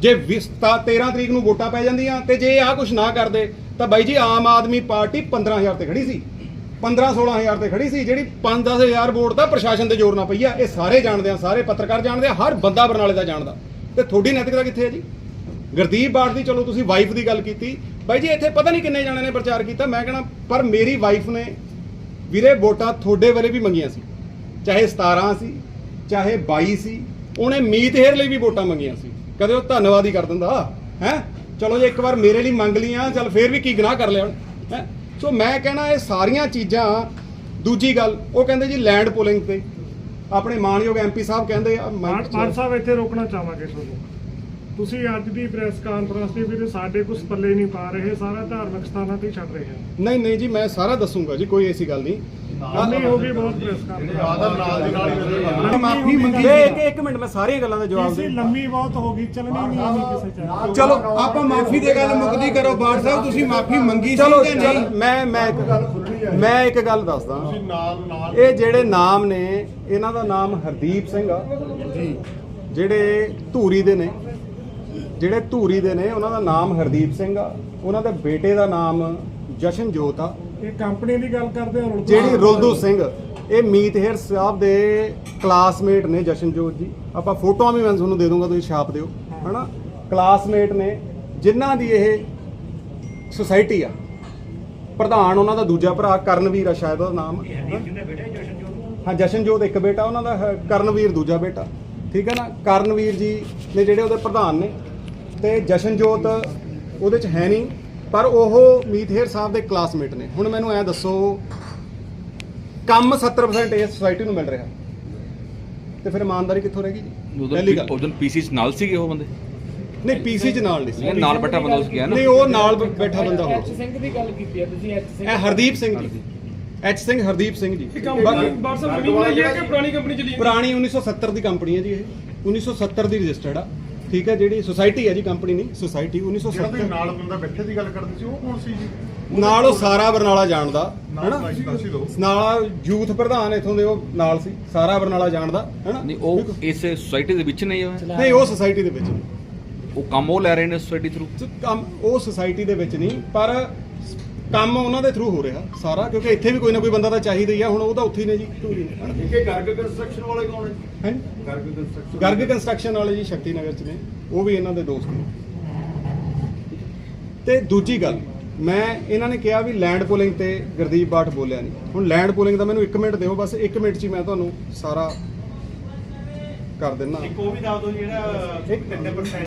ਜੇ 13 ਤਰੀਕ ਨੂੰ ਵੋਟਾਂ ਪੈ ਜਾਂਦੀਆਂ ਤੇ ਜੇ ਆਹ ਕੁਝ ਨਾ ਕਰਦੇ, ਤਾਂ ਬਾਈ ਜੀ ਆਮ ਆਦਮੀ ਪਾਰਟੀ 15000 ਤੇ ਖੜੀ ਸੀ। 15 16000 ਤੇ ਖੜੀ ਸੀ, ਜਿਹੜੀ 5-10000 ਵੋਟ ਤਾਂ ਪ੍ਰਸ਼ਾਸਨ ਦੇ ਜ਼ੋਰ ਨਾਲ ਪਈ ਆ। ਇਹ ਸਾਰੇ ਜਾਣਦੇ ਆ, ਸਾਰੇ ਪੱਤਰਕਾਰ ਜਾਣਦੇ ਆ, ਹਰ ਬੰਦਾ ਬਰਨਾਲੇ ਦਾ ਜਾਣਦਾ। ਤੇ ਤੁਹਾਡੀ ਨੈਤਿਕਤਾ ਕਿੱਥੇ ਹੈ ਜੀ? ਗੁਰਦੀਪ ਬਾੜ ਦੀ ਚਲੋ ਤੁਸੀਂ ਵਾਈਫ ਦੀ ਗੱਲ ਕੀਤੀ। ਬਾਈ ਜੀ ਇੱਥੇ ਪਤਾ ਨਹੀਂ ਕਿੰਨੇ ਜਾਣੇ ਨੇ ਪ੍ਰਚਾਰ ਕੀਤਾ। ਮੈਂ ਕਹਣਾ, ਪਰ ਮੇਰੀ ਵਾਈਫ ਨੇ ਵੀਰੇ ਵੋਟਾਂ ਤੁਹਾਡੇ ਵੇਲੇ ਵੀ ਮੰਗੀਆਂ ਸੀ। ਚਾਹੇ 17 ਸੀ, ਚਾਹੇ 22 ਸੀ, ਉਹਨੇ ਮੀਤ ਹੇਰ ਲਈ ਵੀ ਵੋਟਾਂ ਮੰਗੀਆਂ ਸੀ। ਕਦੇ ਉਹ ਧੰਨਵਾਦ ਹੀ ਕਰ ਦਿੰਦਾ ਹੈ? ਚਲੋ ਜੇ ਇੱਕ ਵਾਰ ਮੇਰੇ ਲਈ ਮੰਗ ਲੀਆਂ ਚਲ ਫੇਰ ਵੀ ਕੀ ਗੁਨਾਹ ਕਰ ਲਿਆ ਹੈ? ਸੋ ਮੈਂ ਕਹਿਣਾ ਇਹ ਸਾਰੀਆਂ ਚੀਜ਼ਾਂ ਦੂਜੀ ਗੱਲ ਉਹ ਕਹਿੰਦੇ ਜੀ ਲੈਂਡ ਪੁਲਿੰਗ ਤੇ। ਆਪਣੇ ਮਾਨਯੋਗ ਐਮਪੀ ਸਾਹਿਬ ਕਹਿੰਦੇ ਮਾਨ ਸਾਹਿਬ ਇੱਥੇ ਰੋਕਣਾ ਚਾਹਾਂਗੇ ਤੁਹਾਨੂੰ। ਤੁਸੀਂ ਅੱਜ ਦੀ ਪ੍ਰੈਸ ਕਾਨਫਰੰਸ ਦੇ ਵਿੱਚ ਸਾਡੇ ਕੁਝ ਪੱਲੇ ਨਹੀਂ ਪਾ ਰਹੇ ਸਾਰਾ ਧਾਰਮਿਕ ਸਥਾਨਾਂ ਤੇ ਛੱਡ ਰਹੇ ਨਹੀਂ ਨਹੀਂ ਜੀ ਮੈਂ ਸਾਰਾ ਦੱਸੂਗਾ ਜੀ ਕੋਈ ਐਸੀ ਗੱਲ ਨਹੀਂ। ਨਹੀਂ ਹੋ ਗਈ ਬਹੁਤ ਪ੍ਰੈਸ ਕਾਨਫਰੰਸ ਮਾਫੀ ਮੰਗੀ ਇੱਕ ਇੱਕ ਮਿੰਟ ਮੈਂ ਸਾਰੀਆਂ ਗੱਲਾਂ ਦਾ ਜਵਾਬ ਕਿਸੇ ਦੇ ਲੰਮੀ ਬਹੁਤ ਹੋ ਗਈ ਚੱਲਣੀ ਨਹੀਂ ਆਉਂਦੀ ਕਿਸੇ ਚ ਚਲੋ ਆਪਾਂ ਮਾਫੀ ਦੇ ਗੱਲ ਮੁਕਦੀ ਕਰੋ ਬਾੜ ਸਾਹਿਬ ਤੁਸੀਂ ਮਾਫੀ ਮੰਗੀ ਸੀ ਚਲੋ ਕਿ ਚਲ- ਨਹੀਂ? ਮੈਂ ਮੈਂ ਇੱਕ ਮੈਂ ਇੱਕ ਗੱਲ ਦੱਸਦਾ। ਇਹ ਜਿਹੜੇ ਨਾਮ ਨੇ ਇਹਨਾਂ ਦਾ ਨਾਮ ਹਰਦੀਪ ਸਿੰਘ ਆ। ਜੀ। ਜਿਹੜੇ ਧੂਰੀ ਦੇ ਨੇ। ਜਿਹੜੇ ਧੂਰੀ ਦੇ ਨੇ ਉਹਨਾਂ ਦਾ ਨਾਮ ਹਰਦੀਪ ਸਿੰਘ ਆ। ਉਹਨਾਂ ਦੇ ਬੇਟੇ ਦਾ ਨਾਮ ਜਸ਼ਨਜੋਤ ਆ। ਇਹ ਕੰਪਨੀ ਦੀ ਗੱਲ ਕਰਦੇ ਹਾਂ ਜਿਹੜੀ ਰੁਲਦੂ ਸਿੰਘ ਇਹ ਮੀਤਹੇਰ ਸਾਹਿਬ ਦੇ ਕਲਾਸਮੇਟ ਨੇ ਜਸ਼ਨਜੋਤ ਜੀ। ਆਪਾਂ ਫੋਟੋਆਂ ਵੀ ਮੈਂ ਤੁਹਾਨੂੰ ਦੇ ਦੂੰਗਾ ਤੁਸੀਂ ਛਾਪ ਦਿਓ ਹਨਾ? ਕਲਾਸਮੇਟ ਨੇ ਜਿਨ੍ਹਾਂ ਦੀ ਇਹ ਸੁਸਾਇਟੀ ਆ। ਪ੍ਰਧਾਨ ਉਹਨਾਂ ਦਾ ਦੂਜਾ ਭਰਾ ਕਰਨਵੀਰ ਆ ਸ਼ਾਇਦ ਉਹਦਾ ਨਾਮ। ਹਾਂ ਜਸ਼ਨਜੋਤ ਇੱਕ ਬੇਟਾ ਉਹਨਾਂ ਦਾ ਹੈ, ਕਰਨਵੀਰ ਦੂਜਾ ਬੇਟਾ। ਠੀਕ ਹੈ ਨਾ? ਕਰਨਵੀਰ ਜੀ ਨੇ ਜਿਹੜੇ ਉਹਦੇ ਪ੍ਰਧਾਨ ਨੇ ਤੇ ਜਸ਼ਨਜੋਤ ਉਹਦੇ ਚ ਹੈ ਨਹੀਂ। ਪਰ ਉਹ ਮੀਤਹੇਰ ਸਾਹਿਬ ਦੇ ਕਲਾਸਮੇਟ ਨੇ। ਹੁਣ ਮੈਨੂੰ ਐ ਦੱਸੋ ਕੰਮ 70% ਇਸ ਸੁਸਾਇਟੀ ਨੂੰ ਮਿਲ ਰਿਹਾ। ਤੇ ਫਿਰ ਇਮਾਨਦਾਰੀ ਕਿੱਥੋਂ ਰਹੇਗੀ ਜੀ? ਪਹਿਲੀ ਗੱਲ। ਪੀਸੀ ਚ ਨਾਲ ਸੀਗੇ ਉਹ ਬੰਦੇ? ਨਹੀਂ ਪੀਸੀ ਚ ਨਾਲ ਨਹੀਂ ਸੀ। ਨਾਲ ਬੈਠਾ ਬੰਦਾ ਉਸ ਗਿਆ ਨਾ। ਨਹੀਂ ਉਹ ਨਾਲ ਬੈਠਾ ਬੰਦਾ ਐਚ ਹੋਰ ਸਿੰਘ ਦੀ ਗੱਲ ਕੀਤੀ ਹੈ ਤੁਸੀਂ ਐਚ ਸਿੰਘ ਇਹ ਹਰਦੀਪ ਸਿੰਘ ਜੀ। ਐਚ ਸਿੰਘ ਹਰਦੀਪ ਸਿੰਘ ਜੀ। ਬਾਕੀ WhatsApp ਨਵੀਂ ਬਣਾਈ ਹੈ ਕਿ ਪੁਰਾਣੀ ਕੰਪਨੀ ਚ ਲਈ ਪੁਰਾਣੀ 1970 ਦੀ ਕੰਪਨੀ ਹੈ ਜੀ ਇਹ। 1970 ਦੀ ਰਜਿਸਟਰਡ ਆ। ਠੀਕ ਹੈ ਜਿਹੜੀ ਸੁਸਾਇਟੀ ਹੈ ਜੀ ਕੰਪਨੀ ਨਹੀਂ ਸੁਸਾਇਟੀ 1970 ਨਾਲ ਬੰਦਾ ਬੈਠੇ ਦੀ ਗੱਲ ਕਰਦੇ ਸੀ ਉਹ ਕੌਣ ਸੀ ਜੀ? ਨਾਲ ਉਹ ਸਾਰਾ ਬਰਨਾਲਾ ਜਾਣਦਾ ਹੈਨਾ? ਨਾਲ ਯੂਥ ਪ੍ਰਧਾਨ ਇਥੋਂ ਦੇ ਉਹ ਨਾਲ ਸੀ ਸਾਰਾ ਬਰਨਾਲਾ ਜਾਣਦਾ ਹੈਨਾ? ਨਹੀਂ ਉਹ ਇਸ ਸੁਸਾਇਟੀ ਦੇ ਵਿੱਚ ਨਹੀਂ ਹੋਇਆ? ਨਹੀਂ ਉਹ ਸੁਸਾਇਟੀ ਦੇ ਵਿੱਚ ਉਹ ਕੰਮ ਉਹ ਲੈ ਰਹੇ ਨੇ ਸੁਸਾਇਟੀ ਥਰੂ ਕੰਮ ਉਹ ਸੁਸਾਇਟੀ ਦੇ ਵਿੱਚ ਨਹੀਂ ਪਰ ਕੰਮ ਉਹਨਾਂ ਦੇ ਥਰੂ ਹੋ ਰਿਹਾ ਸਾਰਾ ਕਿਉਂਕਿ ਇੱਥੇ ਵੀ ਕੋਈ ਨਾ ਕੋਈ ਬੰਦਾ ਤਾਂ ਚਾਹੀਦਾ ਹੀ ਆ ਹੁਣ ਉਹ ਤਾਂ ਉੱਥੇ ਹੀ ਨੇ ਜੀ। ਧੂਰੀ ਨੇ ਹੈਨਾ ਇਹ ਗਰਗ ਕੰਸਟਰਕਸ਼ਨ ਵਾਲੇ ਕੌਣ ਹੈ ਹੈਂ? ਗਰਗ ਕੰਸਟਰਕਸ਼ਨ ਗਰਗ ਕੰਸਟਰਕਸ਼ਨ ਵਾਲੇ ਜੀ ਸ਼ਕਤੀ ਨਗਰ ਚ ਨੇ ਉਹ ਵੀ ਇਹਨਾਂ ਦੇ ਦੋਸਤ ਨੇ। ਤੇ ਦੂਜੀ ਗੱਲ ਮੈਂ ਇਹਨਾਂ ਨੇ ਕਿਹਾ ਵੀ ਲੈਂਡ ਪੁਲਿੰਗ ਤੇ ਗੁਰਦੀਪ ਬਾਠ ਬੋਲਿਆ ਨਹੀਂ ਹੁਣ ਲੈਂਡ ਪੁਲਿੰਗ ਦਾ ਮੈਨੂੰ 1 ਮਿੰਟ ਦਿਓ ਬਸ 1 ਮਿੰਟ ਚ ਹੀ ਮੈਂ ਤੁਹਾਨੂੰ ਸਾਰਾ ਕਰ ਦਿੰਨਾ। ਉਹ ਵੀ ਦੱਸ ਦਿਓ ਜਿਹੜਾ 3%